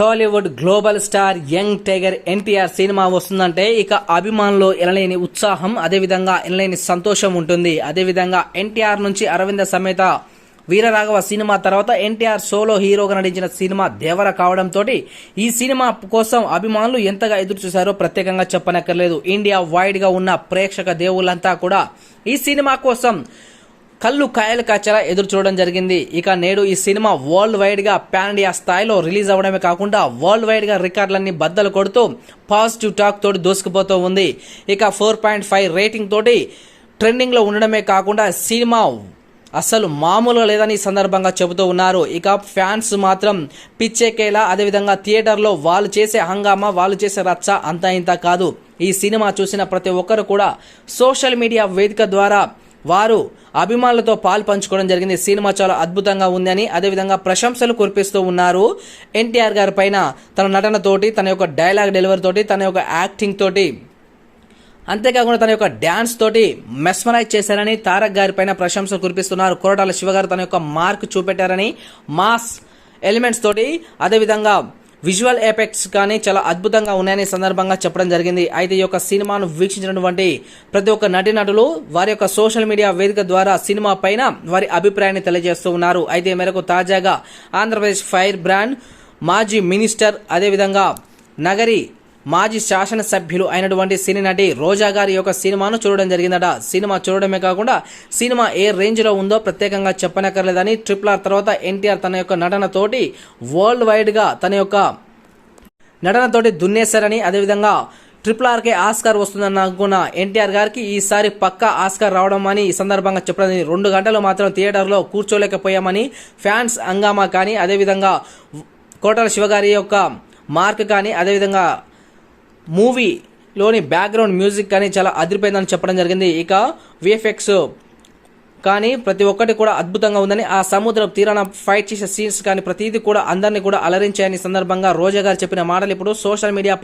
Tollywood global star young tiger NTR cinema వస్తుందంటే ఇక అభిమానులు ఎనలేని ఉత్సాహం అదేవిధంగా ఎనలేని సంతోషం ఉంటుంది. అదేవిధంగా ఎన్టీఆర్ నుంచి అరవింద సమేత వీరరాఘవ సినిమా తర్వాత ఎన్టీఆర్ సోలో హీరోగా నటించిన సినిమా దేవర కావడంతో ఈ సినిమా కోసం అభిమానులు ఎంతగా ఎదురు చూశారో ప్రత్యేకంగా చెప్పనక్కర్లేదు. ఇండియా వైడ్గా ఉన్న ప్రేక్షక దేవుళ్ళంతా కూడా ఈ సినిమా కోసం కళ్ళు కాయలు కాచేలా ఎదురు చూడడం జరిగింది. ఇక నేడు ఈ సినిమా వరల్డ్ వైడ్గా పాన్ ఇండియా స్థాయిలో రిలీజ్ అవడమే కాకుండా వరల్డ్ వైడ్గా రికార్డులన్నీ బద్దలు కొడుతూ పాజిటివ్ టాక్ తోటి దూసుకుపోతూ ఉంది. ఇక ఫోర్ పాయింట్ ఫైవ్ రేటింగ్ తోటి ట్రెండింగ్లో ఉండడమే కాకుండా సినిమా అసలు మామూలుగా లేదని ఈ సందర్భంగా చెబుతూ ఉన్నారు. ఇక ఫ్యాన్స్ మాత్రం పిచ్చెక్కేలా అదేవిధంగా థియేటర్లో వాళ్ళు చేసే హంగామా వాళ్ళు చేసే రచ్చ అంతా ఇంత కాదు. ఈ సినిమా చూసిన ప్రతి ఒక్కరు కూడా సోషల్ మీడియా వేదిక ద్వారా వారు అభిమానులతో పాలు పంచుకోవడం జరిగింది. సినిమా చాలా అద్భుతంగా ఉందని అదేవిధంగా ప్రశంసలు కురిపిస్తూ ఉన్నారు. ఎన్టీఆర్ గారి పైన తన నటనతోటి తన యొక్క డైలాగ్ డెలివరీ తోటి తన యొక్క యాక్టింగ్ తోటి అంతేకాకుండా తన యొక్క డ్యాన్స్ తోటి మెస్మరైజ్ చేశారని తారక్ గారి పైన ప్రశంసలు కురిపిస్తున్నారు. కొరటాల శివగారు తన యొక్క మార్క్ చూపెట్టారని మాస్ ఎలిమెంట్స్ తోటి అదేవిధంగా విజువల్ ఎఫెక్ట్స్ కానీ చాలా అద్భుతంగా ఉన్నాయని సందర్భంగా చెప్పడం జరిగింది. అయితే ఈ యొక్క సినిమాను వీక్షించినటువంటి ప్రతి ఒక్క నటీనటులు వారి యొక్క సోషల్ మీడియా వేదిక ద్వారా సినిమా పైన వారి అభిప్రాయాన్ని తెలియజేస్తూ ఉన్నారు. అయితే మేరకు తాజాగా ఆంధ్రప్రదేశ్ ఫైర్ బ్రాండ్ మాజీ మినిస్టర్ అదేవిధంగా నగరి మాజీ శాసనసభ్యులు అయినటువంటి సినీ నటి రోజా గారి యొక్క సినిమాను చూడడం జరిగిందట. సినిమా చూడడమే కాకుండా సినిమా ఏ రేంజ్లో ఉందో ప్రత్యేకంగా చెప్పనక్కర్లేదని ట్రిపుల్ ఆర్ తర్వాత ఎన్టీఆర్ తన యొక్క నటనతోటి వరల్డ్ వైడ్గా తన యొక్క నటనతోటి దున్నేశారని అదేవిధంగా ట్రిపుల్ ఆర్కే ఆస్కార్ వస్తుందని అనుకున్న ఎన్టీఆర్ గారికి ఈసారి పక్కా ఆస్కార్ రావడం అని ఈ సందర్భంగా చెప్పడం రెండు గంటలు మాత్రం థియేటర్లో కూర్చోలేకపోయామని ఫ్యాన్స్ హంగామా కానీ అదేవిధంగా కోటల శివగారి యొక్క మార్క్ కానీ అదేవిధంగా మూవీలోని బ్యాక్గ్రౌండ్ మ్యూజిక్ కానీ చాలా అదిరిపోయిందని చెప్పడం జరిగింది. ఇక విఎఫ్ఎక్స్ కానీ ప్రతి ఒక్కటి కూడా అద్భుతంగా ఉందని ఆ సముద్ర తీరాన ఫైట్ చేసే సీన్స్ కానీ ప్రతిదీ కూడా అందరినీ కూడా అలరించాయని సందర్భంగా రోజా గారు చెప్పిన మాటలు ఇప్పుడు సోషల్ మీడియా